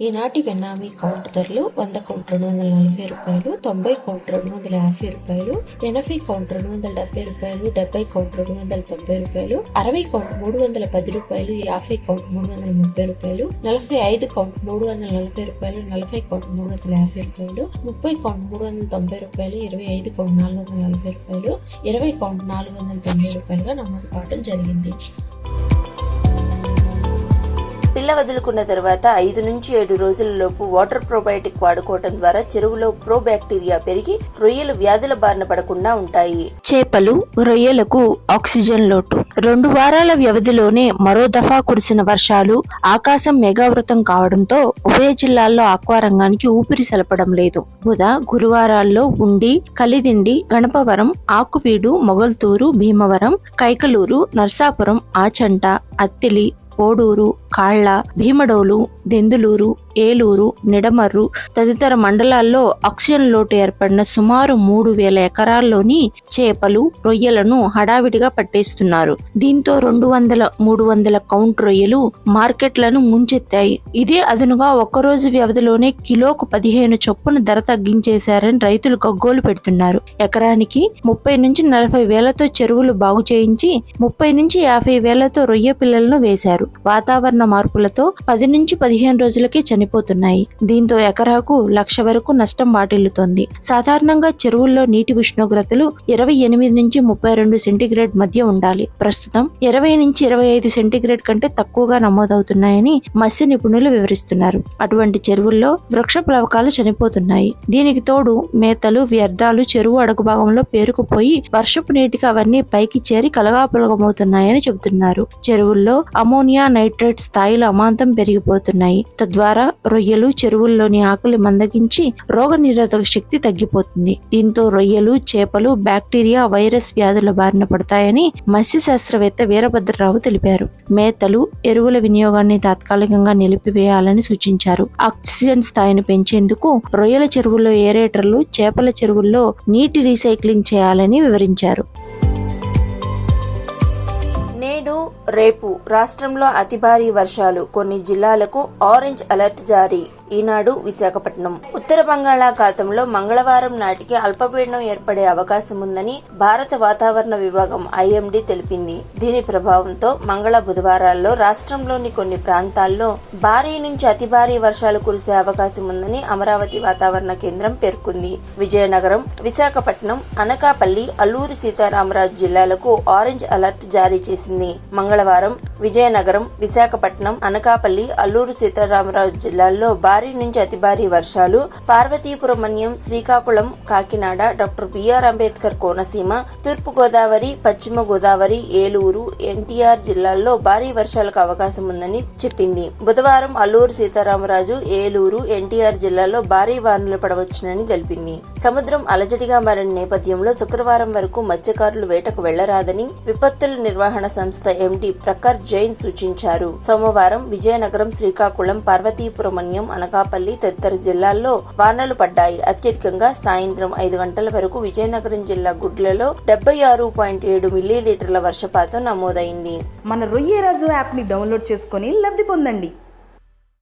ఈనాటి బెనామీ కౌంట్ ధరలు వంద కౌంట్ రెండు వందల నలభై రూపాయలు తొంభై కౌంట్ రెండు వందల యాభై రూపాయలు ఎనభై కౌంట్ రెండు వందల డెబ్బై రూపాయలు డెబ్బై కౌంట్ రెండు వందల తొంభై రూపాయలు అరవై కౌంట్ మూడు వందల పది రూపాయలు యాభై కౌంట్ మూడు వందల ముప్పై రూపాయలు నలభై ఐదు కౌంట్ మూడు వందల నలభై రూపాయలు నలభై కౌంట్ మూడు వందల యాభై రూపాయలు ముప్పై కౌంట్ మూడు వందల తొంభై రూపాయలు ఇరవై ఐదు కౌంట్ నాలుగు వందల నలభై రూపాయలు ఇరవై కౌంట్ నాలుగు వందల తొంభై రూపాయలుగా నమోదు కావడం జరిగింది. పిల్ల వదులుకున్న తర్వాత ఐదు నుంచి ఏడు రోజులలోపు వాటర్ ప్రోబయోటిక్ వాడుకోవటం ద్వారా చెరువులో ప్రోబాక్టీరియా పెరిగి రొయ్యలు వ్యాధుల బారిన పడకుండా ఉంటాయి. చేపలు రొయ్యలకు ఆక్సిజన్ లోటు. రెండు వారాల వ్యవధిలోనే మరో దఫా కురిసిన వర్షాలు ఆకాశం మేఘావృతం కావడంతో ఉభయ జిల్లాల్లో ఆక్వారంగానికి ఊపిరి సలపడం లేదు. బుధ గురువారాల్లో ఉండి కలిదిండి గణపవరం ఆకువీడు మొగల్తూరు భీమవరం కైకలూరు నర్సాపురం ఆచంట అత్తిలి ಓಡೂರು ಕಾಳ್ಳ ಭೀಮಡೋಲು దెందులూరు ఏలూరు నిడమర్రు తదితర మండలాల్లో ఆక్సిజన్ లోటు ఏర్పడిన సుమారు మూడు వేల ఎకరాల్లోని చేపలు రొయ్యలను హడావిడిగా పట్టేస్తున్నారు. దీంతో రెండు వందల మూడు వందల కౌంట్ రొయ్యలు మార్కెట్లను ముంచెత్తాయి. ఇదే అదనుగా ఒక్కరోజు వ్యవధిలోనే కిలోకు పదిహేను చొప్పున ధర తగ్గించేశారని రైతులు గగ్గోలు పెడుతున్నారు. ఎకరానికి ముప్పై నుంచి నలభై వేలతో చెరువులు బాగు చేయించి ముప్పై నుంచి యాభై వేలతో రొయ్య పిల్లలను వేశారు. వాతావరణ మార్పులతో పది నుంచి పది పదిహేను రోజులకే చనిపోతున్నాయి. దీంతో ఎకరాకు లక్ష వరకు నష్టం వాటిల్లుతోంది. సాధారణంగా చెరువుల్లో నీటి ఉష్ణోగ్రతలు ఇరవై ఎనిమిది నుంచి ముప్పై రెండు సెంటీగ్రేడ్ మధ్య ఉండాలి. ప్రస్తుతం ఇరవై నుంచి ఇరవై ఐదు సెంటీగ్రేడ్ కంటే తక్కువగా నమోదవుతున్నాయని మత్స్య నిపుణులు వివరిస్తున్నారు. అటువంటి చెరువుల్లో వృక్ష ప్లవకాలు చనిపోతున్నాయి. దీనికి తోడు మేతలు వ్యర్థాలు చెరువు అడుగు భాగంలో పేరుకుపోయి వర్షపు నీటికి అవన్నీ పైకి చేరి కలగాపులగమవుతున్నాయని చెబుతున్నారు. చెరువుల్లో అమోనియా నైట్రేట్ స్థాయిలు అమాంతం పెరిగిపోతున్నాయి. తద్వారా రొయ్యలు చెరువుల్లోని ఆకలి మందగించి రోగ నిరోధక శక్తి తగ్గిపోతుంది. దీంతో రొయ్యలు చేపలు బ్యాక్టీరియా వైరస్ వ్యాధుల బారిన పడతాయని మత్స్య శాస్త్రవేత్త వీరభద్రరావు తెలిపారు. మేతలు ఎరువుల వినియోగాన్ని తాత్కాలికంగా నిలిపివేయాలని సూచించారు. ఆక్సిజన్ స్థాయిని పెంచేందుకు రొయ్యల చెరువుల్లో ఏరేటర్లు చేపల చెరువుల్లో నీటి రీసైక్లింగ్ చేయాలని వివరించారు. రేపు రాష్ట్రంలో అతి భారీ వర్షాలు. కొన్ని జిల్లాలకు ఆరెంజ్ అలర్ట్ జారీ. ఈనాడు విశాఖపట్నం. ఉత్తర బంగాళాఖాతంలో మంగళవారం నాటికి అల్పపీడనం ఏర్పడే అవకాశం ఉందని భారత వాతావరణ విభాగం ఐఎండీ తెలిపింది. దీని ప్రభావంతో మంగళ బుధవారాల్లో రాష్ట్రంలోని కొన్ని ప్రాంతాల్లో భారీ నుంచి అతి భారీ వర్షాలు కురిసే అవకాశం ఉందని అమరావతి వాతావరణ కేంద్రం పేర్కొంది. విజయనగరం విశాఖపట్నం అనకాపల్లి అల్లూరి సీతారామరాజు జిల్లాలకు ఆరెంజ్ అలర్ట్ జారీ చేసింది. మంగళవారం విజయనగరం విశాఖపట్నం అనకాపల్లి అల్లూరు సీతారామరాజు జిల్లాల్లో భారీ నుంచి అతి భారీ వర్షాలు. Parvathipuram Manyam Srikakulam Kakinada doctor B R Ambedkar Konaseema తూర్పు గోదావరి పశ్చిమ గోదావరి ఏలూరు ఎన్టీఆర్ జిల్లాల్లో భారీ వర్షాలకు అవకాశం ఉందని చెప్పింది. బుధవారం అల్లూరు సీతారామరాజు ఏలూరు ఎన్టీఆర్ జిల్లాల్లో భారీ వానలు పడవచ్చునని తెలిపింది. సముద్రం అలజడిగా మారిన నేపథ్యంలో శుక్రవారం వరకు మత్స్యకారులు వేటకు వెళ్ళరాదని విపత్తుల నిర్వహణ సంస్థ ఎండీ ప్రకర్ జైన్ సూచించారు. సోమవారం విజయనగరం శ్రీకాకుళం పార్వతీపురమణ్యం అనకాపల్లి తదితర జిల్లాల్లో వానలు పడ్డాయి. అత్యధికంగా సాయంత్రం ఐదు గంటల వరకు విజయనగరం జిల్లా గుడ్లలో డెబ్బై ఆరు పాయింట్ ఏడు మిల్లీలీటర్ల వర్షపాతం నమోదైంది. మన రొయ్యరాజు యాప్ని డౌన్లోడ్ చేసుకొని లబ్ధి పొందండి.